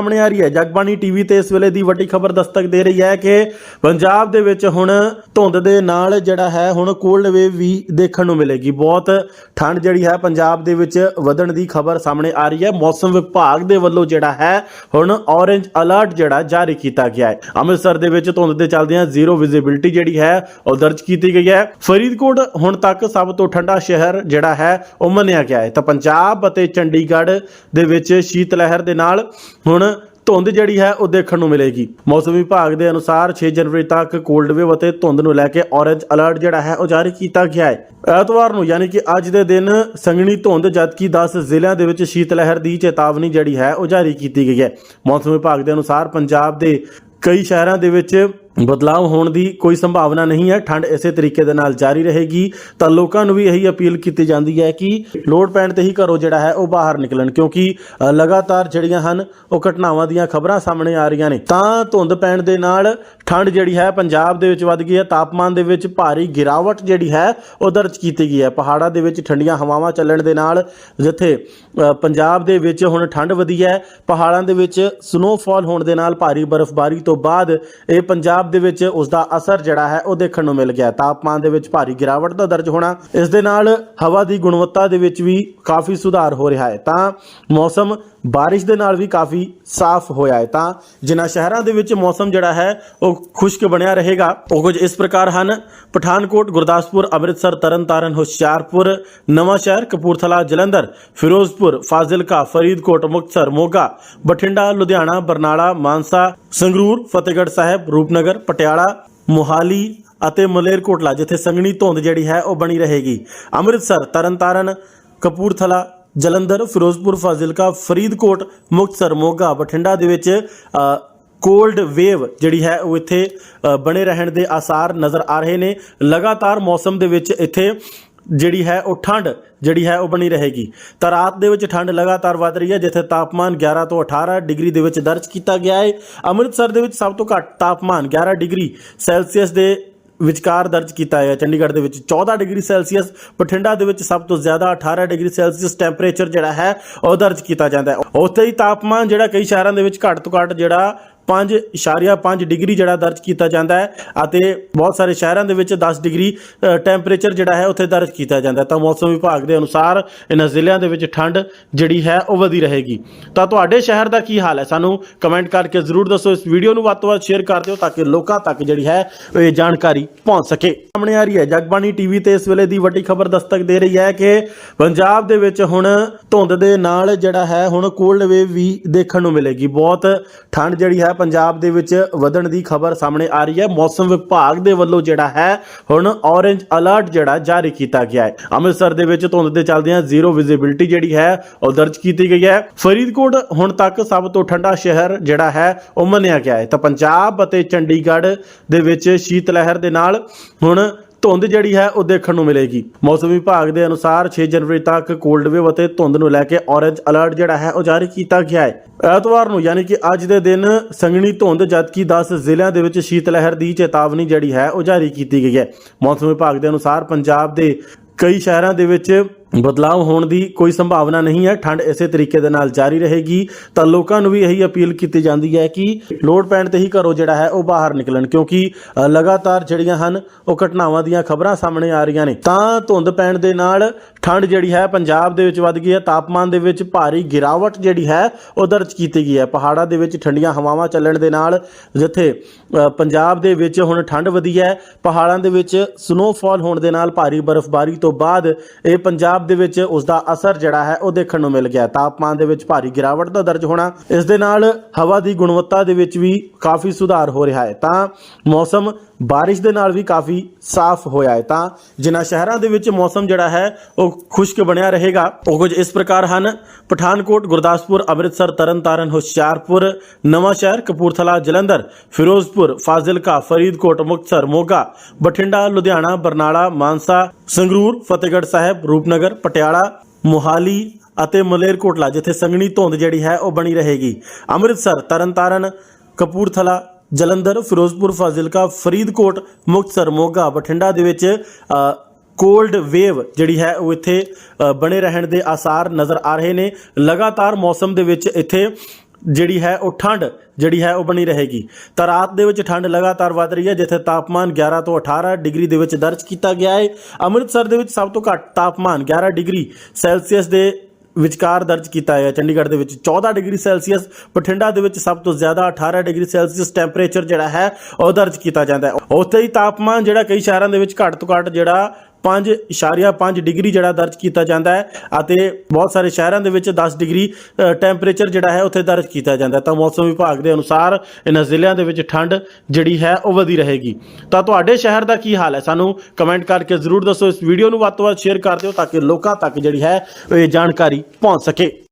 ਸਾਹਮਣੇ ਆ ਰਹੀ ਹੈ। ਜਗਬਾਣੀ ਟੀਵੀ ਤੇ ਇਸ ਵੇਲੇ ਦੀ ਵੱਡੀ ਖਬਰ ਦਸਤਕ ਦੇ ਰਹੀ ਹੈ ਕਿ ਪੰਜਾਬ ਦੇ ਵਿੱਚ ਹੁਣ ਧੁੰਦ ਦੇ ਨਾਲ ਜਿਹੜਾ ਹੈ, ਹੁਣ ਕੋਲਡ ਵੇਵ ਵੀ ਦੇਖਣ ਨੂੰ ਮਿਲੇਗੀ। ਬਹੁਤ ਠੰਡ ਜਿਹੜੀ ਹੈ ਪੰਜਾਬ ਦੇ ਵਿੱਚ ਵਧਣ ਦੀ ਖਬਰ ਸਾਹਮਣੇ ਆ ਰਹੀ ਹੈ। ਮੌਸਮ ਵਿਭਾਗ ਦੇ ਵੱਲੋਂ ਜਿਹੜਾ ਹੈ, ਹੁਣ ਔਰੇਂਜ ਅਲਰਟ ਜਿਹੜਾ ਜਾਰੀ ਕੀਤਾ ਗਿਆ ਹੈ। ਅੰਮ੍ਰਿਤਸਰ ਦੇ ਵਿੱਚ ਧੁੰਦ ਦੇ ਚੱਲਦਿਆਂ ਜ਼ੀਰੋ ਵਿਜ਼ਿਬਿਲਟੀ ਜਿਹੜੀ ਹੈ, ਉਹ ਦਰਜ ਕੀਤੀ ਗਈ ਹੈ। ਫਰੀਦਕੋਟ ਹੁਣ ਤੱਕ ਸਭ ਤੋਂ ਠੰਡਾ ਸ਼ਹਿਰ ਜਿਹੜਾ ਹੈ, ਉਹ ਮੰਨਿਆ ਗਿਆ ਹੈ। ਤਾਂ ਪੰਜਾਬ ਅਤੇ ਚੰਡੀਗੜ੍ਹ ਦੇ ਵਿੱਚ ਸ਼ੀਤ ਲਹਿਰ ਦੇ ਨਾਲ ਹੁਣ ਧੁੰਦ ਜਿਹੜੀ ਹੈ ਉਹ ਦੇਖਣ ਨੂੰ ਮਿਲੇਗੀ। ਮੌਸਮ ਵਿਭਾਗ ਦੇ ਅਨੁਸਾਰ 6 ਜਨਵਰੀ ਤੱਕ ਕੋਲਡ ਵੇਵ ਅਤੇ ਧੁੰਦ ਨੂੰ ਲੈ ਕੇ ਔਰੇਂਜ ਅਲਰਟ ਜਿਹੜਾ ਹੈ ਉਹ ਜਾਰੀ ਕੀਤਾ ਗਿਆ ਹੈ। ਐਤਵਾਰ ਨੂੰ ਯਾਨੀ ਕਿ ਅੱਜ ਦੇ ਦਿਨ ਸੰਘਣੀ ਧੁੰਦ ਜਦਕਿ 10 ਜ਼ਿਲ੍ਹਿਆਂ ਦੇ ਵਿੱਚ ਸ਼ੀਤ ਲਹਿਰ ਦੀ ਚੇਤਾਵਨੀ ਜਿਹੜੀ ਹੈ ਉਹ ਜਾਰੀ ਕੀਤੀ ਗਈ ਹੈ। ਮੌਸਮ ਵਿਭਾਗ ਦੇ ਅਨੁਸਾਰ ਪੰਜਾਬ ਦੇ ਕਈ ਸ਼ਹਿਰਾਂ ਦੇ ਵਿੱਚ ਬਦਲਾਅ ਹੋਣ ਦੀ ਕੋਈ ਸੰਭਾਵਨਾ ਨਹੀਂ ਹੈ। ਠੰਡ ਇਸੇ ਤਰੀਕੇ ਦੇ ਨਾਲ ਜਾਰੀ ਰਹੇਗੀ। ਤਾਂ ਲੋਕਾਂ ਨੂੰ ਵੀ ਇਹੀ ਅਪੀਲ ਕੀਤੀ ਜਾਂਦੀ ਹੈ ਕਿ ਲੋਡ ਪੈਣ ਤੇ ਹੀ ਘਰੋਂ ਜਿਹੜਾ ਹੈ ਉਹ ਬਾਹਰ ਨਿਕਲਣ, ਕਿਉਂਕਿ ਲਗਾਤਾਰ ਜਿਹੜੀਆਂ ਹਨ, ਉਹ ਘਟਨਾਵਾਂ ਦੀਆਂ ਖਬਰਾਂ ਸਾਹਮਣੇ ਆ ਰਹੀਆਂ ਨੇ। ਤਾਂ ਧੁੰਦ ਪੈਣ ਦੇ ਨਾਲ ਠੰਡ ਜਿਹੜੀ ਹੈ ਪੰਜਾਬ ਦੇ ਵਿੱਚ ਵੱਧ ਗਈ ਹੈ। ਤਾਪਮਾਨ ਦੇ ਵਿੱਚ ਭਾਰੀ ਗਿਰਾਵਟ ਜਿਹੜੀ ਹੈ ਉਹ ਦਰਜ ਕੀਤੀ ਗਈ ਹੈ। ਪਹਾੜਾਂ ਦੇ ਵਿੱਚ ਠੰਡੀਆਂ ਹਵਾਵਾਂ ਚੱਲਣ ਦੇ ਨਾਲ ਜਿੱਥੇ ਪੰਜਾਬ ਦੇ ਵਿੱਚ ਹੁਣ ਠੰਡ ਵਧੀ ਹੈ। ਪਹਾੜਾਂ ਦੇ ਵਿੱਚ ਸਨੋਫਾਲ ਹੋਣ ਦੇ ਨਾਲ ਭਾਰੀ ਬਰਫ਼ਬਾਰੀ ਤੋਂ ਬਾਅਦ ਇਹ ਪੰਜਾਬ ਦੇ ਵਿੱਚ ਉਸ ਦਾ ਅਸਰ ਜਿਹੜਾ ਹੈ ਉਹ ਦੇਖਣ ਨੂੰ ਮਿਲ ਗਿਆ। ਤਾਪਮਾਨ ਦੇ ਵਿੱਚ ਭਾਰੀ ਗਿਰਾਵਟ ਦਾ ਦਰਜ ਹੋਣਾ, ਇਸ ਦੇ ਨਾਲ ਹਵਾ ਦੀ ਗੁਣਵੱਤਾ ਦੇ ਵਿੱਚ ਵੀ ਕਾਫੀ ਸੁਧਾਰ ਹੋ ਰਿਹਾ ਹੈ। ਤਾਂ ਮੌਸਮ ਬਾਰਿਸ਼ ਦੇ ਨਾਲ ਵੀ ਕਾਫੀ ਸਾਫ਼ ਹੋਇਆ ਹੈ। ਤਾਂ ਜਿਨ੍ਹਾਂ ਸ਼ਹਿਰਾਂ ਦੇ ਵਿੱਚ ਮੌਸਮ ਜਿਹੜਾ ਹੈ ਉਹ ਖੁਸ਼ਕ ਬਣਿਆ ਰਹੇਗਾ। ਉਹ ਕੁਝ ਇਸ ਪ੍ਰਕਾਰ ਹਨ। ਪਠਾਨਕੋਟ, ਗੁਰਦਾਸਪੁਰ, ਅੰਮ੍ਰਿਤਸਰ, ਤਰਨਤਾਰਨ, ਹੁਸ਼ਿਆਰਪੁਰ, ਨਵਾਂ ਸ਼ਹਿਰ, ਕਪੂਰਥਲਾ, ਜਲੰਧਰ, ਫਿਰੋਜ਼ਪੁਰ, ਫਾਜ਼ਿਲਕਾ, ਫਰੀਦਕੋਟ, ਮੁਕਤਸਰ, ਮੋਗਾ, ਬਠਿੰਡਾ, ਲੁਧਿਆਣਾ, ਬਰਨਾਲਾ, ਮਾਨਸਾ, ਸੰਗਰੂਰ, ਫਤਿਹਗੜ੍ਹ ਸਾਹਿਬ, ਰੂਪਨਗਰ, ਪਟਿਆਲਾ, ਮੁਹਾਲੀ ਅਤੇ ਮਲੇਰਕੋਟਲਾ, ਜਿੱਥੇ ਸੰਘਣੀ ਧੁੰਦ ਜਿਹੜੀ ਹੈ ਉਹ ਬਣੀ ਰਹੇਗੀ। ਅੰਮ੍ਰਿਤਸਰ, ਤਰਨਤਾਰਨ, ਕਪੂਰਥਲਾ, ਜਲੰਧਰ, ਫਿਰੋਜ਼ਪੁਰ, ਫਾਜ਼ਿਲਕਾ, ਫਰੀਦਕੋਟ, ਮੁਕਤਸਰ, ਮੋਗਾ, ਬਠਿੰਡਾ ਦੇ ਵਿੱਚ ਕੋਲਡ ਵੇਵ ਜਿਹੜੀ ਹੈ ਉਹ ਇੱਥੇ ਬਣੇ ਰਹਿਣ ਦੇ ਆਸਾਰ ਨਜ਼ਰ ਆ ਰਹੇ ਨੇ। ਲਗਾਤਾਰ ਮੌਸਮ ਦੇ ਵਿੱਚ ਇੱਥੇ ਜਿਹੜੀ ਹੈ ਉਹ ਠੰਡ ਜਿਹੜੀ ਹੈ ਉਹ ਬਣੀ ਰਹੇਗੀ। ਤਾਂ ਰਾਤ ਦੇ ਵਿੱਚ ਠੰਡ ਲਗਾਤਾਰ ਵਧ ਰਹੀ ਹੈ, ਜਿੱਥੇ ਤਾਪਮਾਨ 11 ਤੋਂ 18 ਡਿਗਰੀ ਦੇ ਵਿੱਚ ਦਰਜ ਕੀਤਾ ਗਿਆ ਹੈ। ਅੰਮ੍ਰਿਤਸਰ ਦੇ ਵਿੱਚ ਸਭ ਤੋਂ ਘੱਟ ਤਾਪਮਾਨ 11 ਡਿਗਰੀ ਸੈਲਸੀਅਸ ਦੇ ਵਿਚਕਾਰ ਦਰਜ ਕੀਤਾ ਹੈ। ਚੰਡੀਗੜ੍ਹ ਦੇ ਵਿੱਚ 14 ਡਿਗਰੀ ਸੈਲਸੀਅਸ, ਬਠਿੰਡਾ ਦੇ ਵਿੱਚ ਸਭ ਤੋਂ ਜ਼ਿਆਦਾ 18 ਡਿਗਰੀ ਸੈਲਸੀਅਸ ਟੈਂਪਰੇਚਰ ਜਿਹੜਾ ਹੈ ਉਹ ਦਰਜ ਕੀਤਾ ਜਾਂਦਾ ਹੈ। ਉੱਥੇ ਹੀ ਤਾਪਮਾਨ ਜਿਹੜਾ ਕਈ ਸ਼ਹਿਰਾਂ ਦੇ ਵਿੱਚ ਘੱਟ ਤੋਂ ਘੱਟ ਜਿਹੜਾ 5.5 ਡਿਗਰੀ ਜਿਹੜਾ ਦਰਜ ਕੀਤਾ ਜਾਂਦਾ ਹੈ ਅਤੇ ਬਹੁਤ ਸਾਰੇ ਸ਼ਹਿਰਾਂ ਦੇ ਵਿੱਚ 10 ਡਿਗਰੀ ਟੈਂਪਰੇਚਰ ਜਿਹੜਾ ਹੈ ਉੱਥੇ ਦਰਜ ਕੀਤਾ ਜਾਂਦਾ ਤਾਂ ਮੌਸਮ ਵਿਭਾਗ ਦੇ ਅਨੁਸਾਰ ਇਹਨਾਂ ਜ਼ਿਲ੍ਹਿਆਂ ਦੇ ਵਿੱਚ ਠੰਡ ਜਿਹੜੀ ਹੈ ਉਹ ਵਧੀ ਰਹੇਗੀ। ਤਾਂ ਤੁਹਾਡੇ ਸ਼ਹਿਰ ਦਾ ਕੀ ਹਾਲ ਹੈ? ਸਾਨੂੰ ਕਮੈਂਟ ਕਰਕੇ ਜ਼ਰੂਰ ਦੱਸੋ। ਇਸ ਵੀਡੀਓ ਨੂੰ ਵੱਧ ਤੋਂ ਵੱਧ ਸ਼ੇਅਰ ਕਰ ਦਿਓ ਤਾਂ ਕਿ ਲੋਕਾਂ ਤੱਕ ਜਿਹੜੀ ਹੈ ਇਹ ਜਾਣਕਾਰੀ ਪਹੁੰਚ ਸਕੇ। ਸਾਹਮਣੇ ਆ ਰਹੀ ਹੈ ਜਗਬਾਣੀ ਟੀਵੀ ਤੇ ਇਸ ਵੇਲੇ ਦੀ ਵੱਡੀ ਖਬਰ ਦਸਤਕ ਦੇ ਰਹੀ ਹੈ ਕਿ ਪੰਜਾਬ ਦੇ ਵਿੱਚ ਹੁਣ ਧੁੰਦ ਦੇ ਨਾਲ ਜਿਹੜਾ ਹੈ ਹੁਣ ਕੋਲਡ ਵੇਵ ਵੀ ਦੇਖਣ ਨੂੰ ਮਿਲੇਗੀ। ਬਹੁਤ ਠੰਡ ਜਿਹੜੀ ਹੈ ਪੰਜਾਬ ਦੇ ਵਿੱਚ ਵਧਣ ਦੀ ਖਬਰ ਸਾਹਮਣੇ ਆ ਰਹੀ ਹੈ। ਮੌਸਮ ਵਿਭਾਗ ਦੇ ਵੱਲੋਂ ਜਿਹੜਾ ਹੈ, ਹੁਣ ਔਰੇਂਜ ਅਲਰਟ ਜਿਹੜਾ ਜਾਰੀ ਕੀਤਾ ਗਿਆ ਹੈ। ਅੰਮ੍ਰਿਤਸਰ ਦੇ ਵਿੱਚ ਧੁੰਦ ਦੇ ਚੱਲਦਿਆਂ ਜ਼ੀਰੋ ਵਿਜ਼ਿਬਿਲਟੀ ਜਿਹੜੀ ਹੈ, ਉਹ ਦਰਜ ਕੀਤੀ ਗਈ ਹੈ। ਫਰੀਦਕੋਟ ਹੁਣ ਤੱਕ ਸਭ ਤੋਂ ਠੰਡਾ ਸ਼ਹਿਰ ਜਿਹੜਾ ਹੈ, ਉਹ ਮੰਨਿਆ ਗਿਆ ਹੈ। ਤਾਂ ਪੰਜਾਬ ਅਤੇ ਚੰਡੀਗੜ੍ਹ ਦੇ ਵਿੱਚ ਸ਼ੀਤ ਲਹਿਰ ਦੇ ਨਾਲ ਹੁਣ ਧੁੰਦ ਜਿਹੜੀ ਹੈ ਉਹ ਦੇਖਣ ਨੂੰ ਮਿਲੇਗੀ। ਮੌਸਮ ਵਿਭਾਗ ਦੇ ਅਨੁਸਾਰ 6 ਜਨਵਰੀ ਤੱਕ ਕੋਲਡ ਵੇਵ ਅਤੇ ਧੁੰਦ ਨੂੰ ਲੈ ਕੇ ਔਰੇਂਜ ਅਲਰਟ ਜਿਹੜਾ ਹੈ ਉਹ ਜਾਰੀ ਕੀਤਾ ਗਿਆ ਹੈ। ਐਤਵਾਰ ਨੂੰ ਯਾਨੀ ਕਿ ਅੱਜ ਦੇ ਦਿਨ ਸੰਘਣੀ ਧੁੰਦ ਜਦਕਿ 10 ਜ਼ਿਲ੍ਹਿਆਂ ਦੇ ਵਿੱਚ ਸ਼ੀਤ ਲਹਿਰ ਦੀ ਚੇਤਾਵਨੀ ਜਿਹੜੀ ਹੈ ਉਹ ਜਾਰੀ ਕੀਤੀ ਗਈ ਹੈ। ਮੌਸਮ ਵਿਭਾਗ ਦੇ ਅਨੁਸਾਰ ਪੰਜਾਬ ਦੇ ਕਈ ਸ਼ਹਿਰਾਂ ਦੇ ਵਿੱਚ ਬਦਲਾਅ ਹੋਣ ਦੀ ਕੋਈ ਸੰਭਾਵਨਾ ਨਹੀਂ ਹੈ, ਠੰਡ ਇਸੇ ਤਰੀਕੇ ਦੇ ਨਾਲ ਜਾਰੀ ਰਹੇਗੀ। ਤਾਂ ਲੋਕਾਂ ਨੂੰ ਵੀ ਇਹੀ ਅਪੀਲ ਕੀਤੀ ਜਾਂਦੀ ਹੈ ਕਿ ਲੋਡ ਪੈਣ ਤੇ ਹੀ ਘਰੋਂ ਜਿਹੜਾ ਹੈ ਉਹ ਬਾਹਰ ਨਿਕਲਣ, ਕਿਉਂਕਿ ਲਗਾਤਾਰ ਜਿਹੜੀਆਂ ਹਨ, ਉਹ ਘਟਨਾਵਾਂ ਦੀਆਂ ਖਬਰਾਂ ਸਾਹਮਣੇ ਆ ਰਹੀਆਂ ਨੇ। ਤਾਂ ਧੁੰਦ ਪੈਣ ਦੇ ਨਾਲ ਠੰਡ ਜਿਹੜੀ ਹੈ ਪੰਜਾਬ ਦੇ ਵਿੱਚ ਵੱਧ ਗਈ ਹੈ। ਤਾਪਮਾਨ ਦੇ ਵਿੱਚ ਭਾਰੀ ਗਿਰਾਵਟ ਜਿਹੜੀ ਹੈ, ਉਹ ਦਰਜ ਕੀਤੀ ਗਈ ਹੈ। ਪਹਾੜਾਂ ਦੇ ਵਿੱਚ ਠੰਡੀਆਂ ਹਵਾਵਾਂ ਚੱਲਣ ਦੇ ਨਾਲ ਜਿੱਥੇ ਪੰਜਾਬ ਦੇ ਵਿੱਚ ਹੁਣ ਠੰਡ ਵਧੀ ਹੈ, ਪਹਾੜਾਂ ਦੇ ਵਿੱਚ ਸਨੋਫਾਲ ਹੋਣ ਦੇ ਨਾਲ ਭਾਰੀ ਬਰਫ਼ਬਾਰੀ ਤੋਂ ਬਾਅਦ ਇਹ ਪੰਜਾਬ ਦੇ ਵਿੱਚ ਉਸ ਦਾ ਅਸਰ ਜਿਹੜਾ ਹੈ ਉਹ ਦੇਖਣ ਨੂੰ ਮਿਲ ਗਿਆ। ਤਾਪਮਾਨ ਦੇ ਵਿੱਚ ਭਾਰੀ ਗਿਰਾਵਟ ਦਾ ਦਰਜ ਹੋਣਾ, ਇਸ ਦੇ ਨਾਲ ਹਵਾ ਦੀ ਗੁਣਵੱਤਾ ਦੇ ਵਿੱਚ ਵੀ ਕਾਫੀ ਸੁਧਾਰ ਹੋ ਰਿਹਾ ਹੈ। ਤਾਂ ਮੌਸਮ ਬਾਰਿਸ਼ ਦੇ ਨਾਲ ਵੀ ਕਾਫੀ ਸਾਫ਼ ਹੋਇਆ ਹੈ। ਤਾਂ ਜਿਨ੍ਹਾਂ ਸ਼ਹਿਰਾਂ ਦੇ ਵਿੱਚ ਮੌਸਮ ਜਿਹੜਾ ਹੈ ਉਹ ਖੁਸ਼ਕ ਬਣਿਆ ਰਹੇਗਾ, ਉਹ ਕੁਝ ਇਸ ਪ੍ਰਕਾਰ ਹਨ। ਪਠਾਨਕੋਟ, ਗੁਰਦਾਸਪੁਰ, ਅੰਮ੍ਰਿਤਸਰ, ਤਰਨਤਾਰਨ, ਹੁਸ਼ਿਆਰਪੁਰ, ਨਵਾਂ ਸ਼ਹਿਰ, ਕਪੂਰਥਲਾ, ਜਲੰਧਰ, ਫਿਰੋਜ਼ਪੁਰ, ਫਾਜ਼ਿਲਕਾ, ਫਰੀਦਕੋਟ, ਮੁਕਤਸਰ, ਮੋਗਾ, ਬਠਿੰਡਾ, ਲੁਧਿਆਣਾ, ਬਰਨਾਲਾ, ਮਾਨਸਾ ਸੰਗਰੂਰ, ਫਤਿਹਗੜ੍ਹ ਸਾਹਿਬ, ਰੂਪਨਗਰ, ਪਟਿਆਲਾ, ਮੋਹਾਲੀ ਅਤੇ ਮਲੇਰਕੋਟਲਾ, ਜਿੱਥੇ ਸੰਘਣੀ ਧੁੰਦ ਜਿਹੜੀ ਹੈ ਉਹ ਬਣੀ ਰਹੇਗੀ। ਅੰਮ੍ਰਿਤਸਰ, ਤਰਨਤਾਰਨ, ਕਪੂਰਥਲਾ, ਜਲੰਧਰ, ਫਿਰੋਜ਼ਪੁਰ, ਫਾਜ਼ਿਲਕਾ, ਫਰੀਦਕੋਟ, ਮੁਕਤਸਰ, ਮੋਗਾ, ਬਠਿੰਡਾ ਦੇ ਵਿੱਚ ਕੋਲਡ ਵੇਵ ਜਿਹੜੀ ਹੈ ਉਹ ਇੱਥੇ ਬਣੇ ਰਹਿਣ ਦੇ ਆਸਾਰ ਨਜ਼ਰ ਆ ਰਹੇ ਨੇ। ਲਗਾਤਾਰ ਮੌਸਮ ਦੇ ਵਿੱਚ ਇੱਥੇ ਜਿਹੜੀ ਹੈ ਉਹ ਠੰਡ ਜਿਹੜੀ ਹੈ ਉਹ ਬਣੀ ਰਹੇਗੀ। ਤਾਂ ਰਾਤ ਦੇ ਵਿੱਚ ਠੰਡ ਲਗਾਤਾਰ ਵੱਧ ਰਹੀ ਹੈ, ਜਿੱਥੇ ਤਾਪਮਾਨ 11 ਤੋਂ 18 ਡਿਗਰੀ ਦੇ ਵਿੱਚ ਦਰਜ ਕੀਤਾ ਗਿਆ ਹੈ। ਅੰਮ੍ਰਿਤਸਰ ਦੇ ਵਿੱਚ ਸਭ ਤੋਂ ਘੱਟ ਤਾਪਮਾਨ 11 ਡਿਗਰੀ ਸੈਲਸੀਅਸ ਦੇ ਵਿਚਕਾਰ ਦਰਜ ਕੀਤਾ ਹੈ। ਚੰਡੀਗੜ੍ਹ ਦੇ ਵਿੱਚ 14 ਡਿਗਰੀ ਸੈਲਸੀਅਸ, ਬਠਿੰਡਾ ਦੇ ਵਿੱਚ ਸਭ ਤੋਂ ਜ਼ਿਆਦਾ 18 ਡਿਗਰੀ ਸੈਲਸੀਅਸ ਟੈਂਪਰੇਚਰ ਜਿਹੜਾ ਹੈ, ਉਹ ਦਰਜ ਕੀਤਾ ਜਾਂਦਾ ਹੈ। ਉੱਥੇ ਹੀ ਤਾਪਮਾਨ ਜਿਹੜਾ ਕਈ ਸ਼ਹਿਰਾਂ ਦੇ ਵਿੱਚ ਘੱਟ ਤੋਂ ਘੱਟ ਜਿਹੜਾ 5.5 ਡਿਗਰੀ ਜਿਹੜਾ ਦਰਜ ਕੀਤਾ ਜਾਂਦਾ ਹੈ ਅਤੇ ਬਹੁਤ ਸਾਰੇ ਸ਼ਹਿਰਾਂ ਦੇ ਵਿੱਚ 10 ਡਿਗਰੀ ਟੈਂਪਰੇਚਰ ਜਿਹੜਾ ਹੈ ਉੱਥੇ ਦਰਜ ਕੀਤਾ ਜਾਂਦਾ ਤਾਂ ਮੌਸਮ ਵਿਭਾਗ ਦੇ ਅਨੁਸਾਰ ਇਹਨਾਂ ਜ਼ਿਲ੍ਹਿਆਂ ਦੇ ਵਿੱਚ ਠੰਡ ਜਿਹੜੀ ਹੈ ਉਹ ਵਧੀ ਰਹੇਗੀ। ਤਾਂ ਤੁਹਾਡੇ ਸ਼ਹਿਰ ਦਾ ਕੀ ਹਾਲ ਹੈ? ਸਾਨੂੰ ਕਮੈਂਟ ਕਰਕੇ ਜ਼ਰੂਰ ਦੱਸੋ। ਇਸ ਵੀਡੀਓ ਨੂੰ ਵੱਧ ਤੋਂ ਵੱਧ ਸ਼ੇਅਰ ਕਰ ਦਿਓ ਤਾਂ ਕਿ ਲੋਕਾਂ ਤੱਕ ਜਿਹੜੀ ਹੈ ਇਹ ਜਾਣਕਾਰੀ ਪਹੁੰਚ ਸਕੇ।